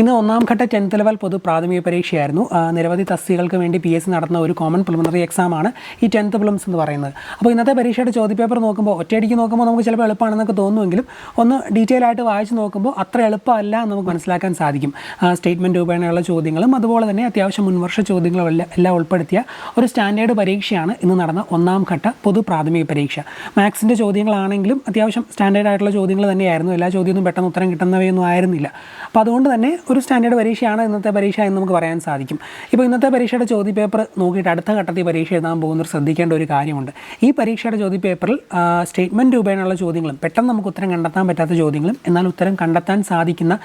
ഇന്ന് ഒന്നാം ഘട്ട ടെൻത്ത് ലെവൽ പൊതു പ്രാഥമിക പരീക്ഷയായിരുന്നു. നിരവധി തസ്തികൾക്ക് വേണ്ടി പി എസ് നടത്തുന്ന ഒരു കോമൺ പ്രിലിമിനറി എക്സാമാണ് ഈ ടെൻത്ത് പ്രിലിംസ് എന്ന് പറയുന്നത്. അപ്പോൾ ഇന്നത്തെ പരീക്ഷയുടെ ചോദ്യപേപ്പർ നോക്കുമ്പോൾ ഒറ്റയടിക്ക് നോക്കുമ്പോൾ നമുക്ക് ചിലപ്പോൾ എളുപ്പമാണെന്നൊക്കെ തോന്നുമെങ്കിലും ഒന്ന് ഡീറ്റെയിൽ ആയിട്ട് വായിച്ച് നോക്കുമ്പോൾ അത്ര എളുപ്പമല്ല എന്ന് നമുക്ക് മനസ്സിലാക്കാൻ സാധിക്കും. സ്റ്റേറ്റ്മെന്റ് രൂപേണയുള്ള ചോദ്യങ്ങളും അതുപോലെ തന്നെ അത്യാവശ്യം മുൻവർഷ ചോദ്യങ്ങളും എല്ലാം എല്ലാം ഉൾപ്പെടുത്തിയ ഒരു സ്റ്റാൻഡേർഡ് പരീക്ഷയാണ് ഇന്ന് നടന്ന ഒന്നാം ഘട്ട പൊതു പ്രാഥമിക പരീക്ഷ. മാത്സിന്റെ ചോദ്യങ്ങളാണെങ്കിലും അത്യാവശ്യം സ്റ്റാൻഡേർഡ് ആയിട്ടുള്ള ചോദ്യങ്ങൾ തന്നെയായിരുന്നു. എല്ലാ ചോദ്യമൊന്നും പെട്ടെന്ന് ഉത്തരം കിട്ടുന്നവയൊന്നും ആയിരുന്നില്ല. അപ്പോൾ അതുകൊണ്ട് തന്നെ ഒരു സ്റ്റാൻഡേർഡ് പരീക്ഷയാണ് ഇന്നത്തെ പരീക്ഷ എന്ന് നമുക്ക് പറയാൻ സാധിക്കും. ഇപ്പോൾ ഇന്നത്തെ പരീക്ഷയുടെ ചോദ്യപേപ്പർ നോക്കിയിട്ട് അടുത്ത ഘട്ടത്തിൽ പരീക്ഷ എഴുതാൻ പോകുന്നവർ ശ്രദ്ധിക്കേണ്ട ഒരു കാര്യമുണ്ട്. ഈ പരീക്ഷയുടെ ചോദ്യപേപ്പറിൽ സ്റ്റേറ്റ്മെന്റ് രൂപേണയുള്ള ചോദ്യങ്ങളും പെട്ടെന്ന് നമുക്ക് ഉത്തരം കണ്ടെത്താൻ പറ്റാത്ത ചോദ്യങ്ങളും എന്നാൽ ഉത്തരം കണ്ടെത്താൻ സാധിക്കുന്ന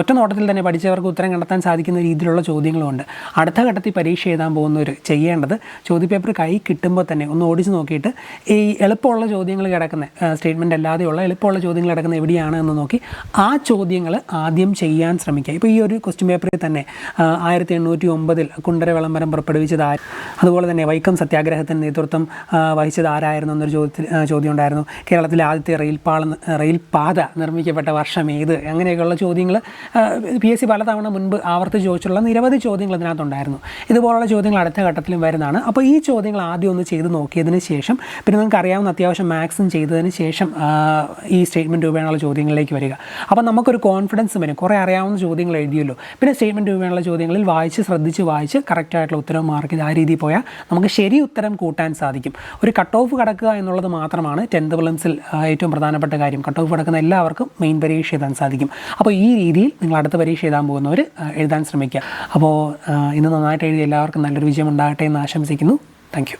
ഒറ്റ നോട്ടത്തിൽ തന്നെ പഠിച്ചവർക്ക് ഉത്തരം കണ്ടെത്താൻ സാധിക്കുന്ന രീതിയിലുള്ള ചോദ്യങ്ങളുമുണ്ട് അടുത്ത ഘട്ടത്തിൽ പരീക്ഷ എഴുതാൻ പോകുന്നവർ ചെയ്യേണ്ടത് ചോദ്യപേപ്പർ കൈ കിട്ടുമ്പോൾ തന്നെ ഒന്ന് ഓടിച്ച് നോക്കിയിട്ട് ഈ എളുപ്പമുള്ള ചോദ്യങ്ങൾ കിടക്കുന്ന സ്റ്റേറ്റ്മെന്റ് അല്ലാതെയുള്ള എളുപ്പമുള്ള ചോദ്യങ്ങൾ കിടക്കുന്ന എവിടെയാണ് എന്ന് നോക്കി ആ ചോദ്യങ്ങൾ ആദ്യം ചെയ്യാൻ ശ്രമിക്കുക. ഇപ്പോൾ ഈ ഒരു ക്വസ്റ്റ്യൻ പേപ്പറിൽ തന്നെ ആയിരത്തി എണ്ണൂറ്റി ഒമ്പതിൽ കുണ്ടര വിളംബരം പുറപ്പെടുവിച്ചത് ആര്? അതുപോലെ തന്നെ വൈക്കം സത്യാഗ്രഹത്തിന് നേതൃത്വം വഹിച്ചത് ആരായിരുന്നു എന്നൊരു ചോദ്യത്തിൽ ചോദ്യം ഉണ്ടായിരുന്നു കേരളത്തിലെ ആദ്യത്തെ റെയിൽപാള റെയിൽപാത റെയിൽ പാത നിർമ്മിക്കപ്പെട്ട വർഷം ഏത്? അങ്ങനെയൊക്കെയുള്ള ചോദ്യങ്ങൾ പി എസ് സി പലതവണ മുൻപ് ആവർത്തിച്ച് ചോദിച്ചിട്ടുള്ള നിരവധി ചോദ്യങ്ങൾ ഇതിനകത്തുണ്ടായിരുന്നു. ഇതുപോലുള്ള ചോദ്യങ്ങൾ അടുത്ത ഘട്ടത്തിലും വരുന്നതാണ്. അപ്പോൾ ഈ ചോദ്യങ്ങൾ ആദ്യം ഒന്ന് ചെയ്ത് നോക്കിയതിന് ശേഷം പിന്നെ നിങ്ങൾക്ക് അറിയാവുന്ന അത്യാവശ്യം മാക്സും ചെയ്തതിന് ശേഷം ഈ സ്റ്റേറ്റ്മെന്റ് രൂപേണുള്ള ചോദ്യങ്ങളിലേക്ക് വരിക. അപ്പോൾ നമുക്കൊരു കോൺഫിഡൻസ് വരും. കുറേ അറിയാവുന്ന ചോദ്യങ്ങൾ എഴുതിയല്ലോ. പിന്നെ സ്റ്റേറ്റ്മെന്റ് രൂപയുള്ള ചോദ്യങ്ങളിൽ വായിച്ച് ശ്രദ്ധിച്ച് വായിച്ച് കറക്റ്റായിട്ടുള്ള ഉത്തരം മാർക്ക് ചെയ്ത് ആ രീതിയിൽ പോയാൽ നമുക്ക് ശരി ഉത്തരം കൂട്ടാൻ സാധിക്കും. ഒരു കട്ട് ഓഫ് കടക്കുക എന്നുള്ളത് മാത്രമാണ് ടെൻത്ത് പ്ലംസിൽ ഏറ്റവും പ്രധാനപ്പെട്ട കാര്യം. കട്ട് ഓഫ് കടക്കുന്ന എല്ലാവർക്കും മെയിൻ പരീക്ഷ എഴുതാൻ സാധിക്കും. അപ്പോൾ ഈ രീതിയിൽ നിങ്ങൾ അടുത്ത പരീക്ഷ എഴുതാൻ പോകുന്നവർ എഴുതാൻ ശ്രമിക്കുക. അപ്പോൾ ഇന്ന് നന്നായിട്ട് എഴുതി എല്ലാവർക്കും നല്ലൊരു വിജയം ഉണ്ടാകട്ടെ എന്ന് ആശംസിക്കുന്നു. താങ്ക്